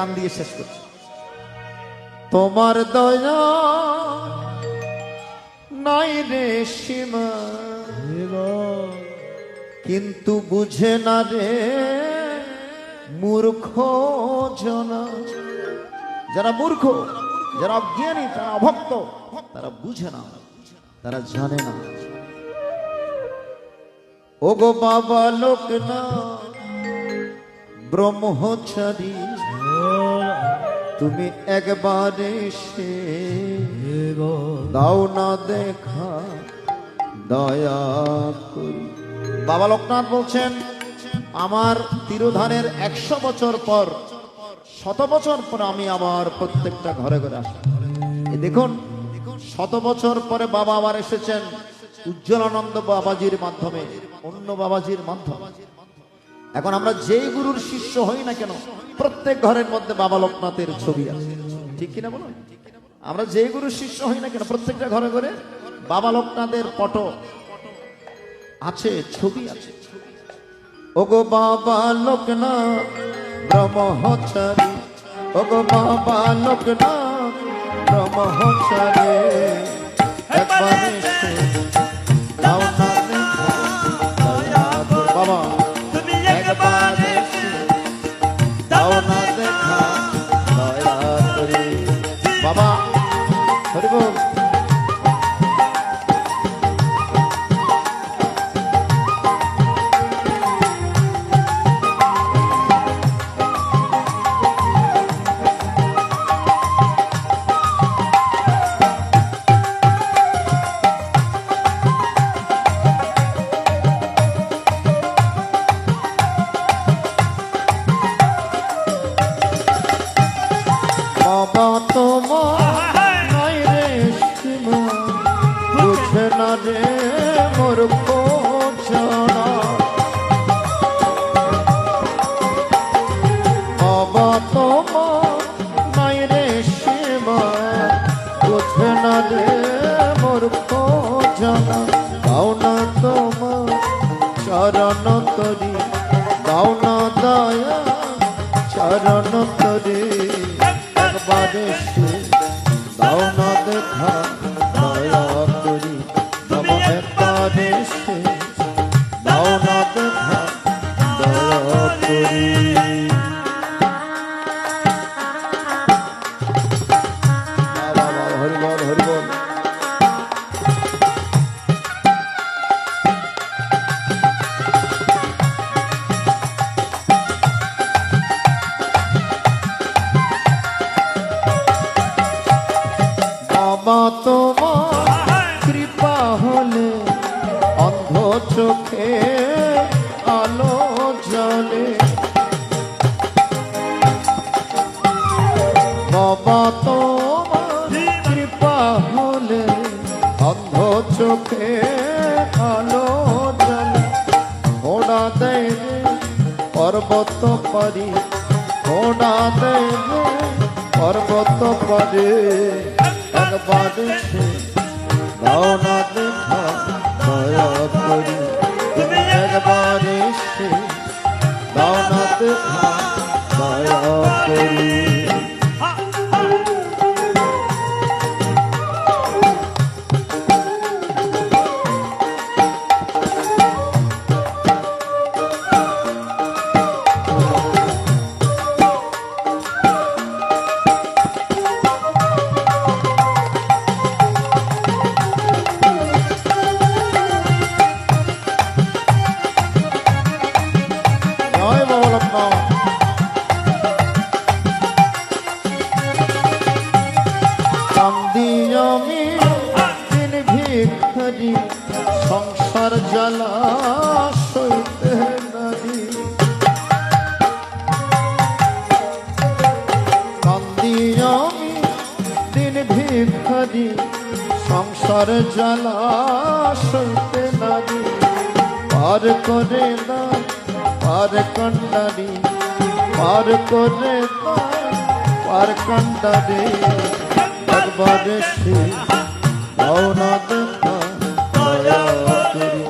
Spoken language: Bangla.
গান দিয়ে শেষ করছি। তোমার দয়া নাই রে সীমা। কিন্তু বুঝে না রে মূর্খ জনা। যারা মূর্খ, যারা অজ্ঞানী, তারা অভক্ত, তারা বুঝে না, তারা জানে না। ও গো বাবা লোক না ব্রহ্মচারী তুমি একবার এসে দাও না দেখা দয়া করি। বাবা লোকনাথ বলছেন আমার তিরোধানের একশো বছর পর শত বছর পর আমি আবার প্রত্যেকটা ঘরে ঘরে আসি। দেখুন শত বছর পরে বাবা আবার এসেছেন উজ্জ্বলানন্দ বাবাজির মাধ্যমে অন্য বাবাজির মাধ্যমে। এখন আমরা যেই গুরুর শিষ্য হই না কেন, প্রত্যেক ঘরের মধ্যে বাবা লোকনাথের ছবি আছে। ঠিক কিনা বলুন আমরা যেই গুরুর শিষ্য হই না কেন, প্রত্যেকটা ঘরে ঘরে বাবা লোকনাথের পটো আছে, ছবি আছে। ওগো বাবা লোকনাথ, ব্রহ্মচারী। ওগো বাবা লোকনাথ, ব্রহ্মচারী। তোমার রে সীমা। বুঝে না রে মোর কোচনা বাবা তোমার নাই রে সীমা। বুঝে না রে মোর কোচনা দাও না তোমার চরণ করি বাবা তোমার পর্বত পারি ঘোড়া দেবে পর্বত পারে একবার সে দেখা করি তুমি একবার দেখা করি ভিখারি সংসার জ্বালা সইতে নারী পার করে না পার কন্ডারি পার করে না পার কন্ডারি একবার সে দাও না দেখা দয়া করি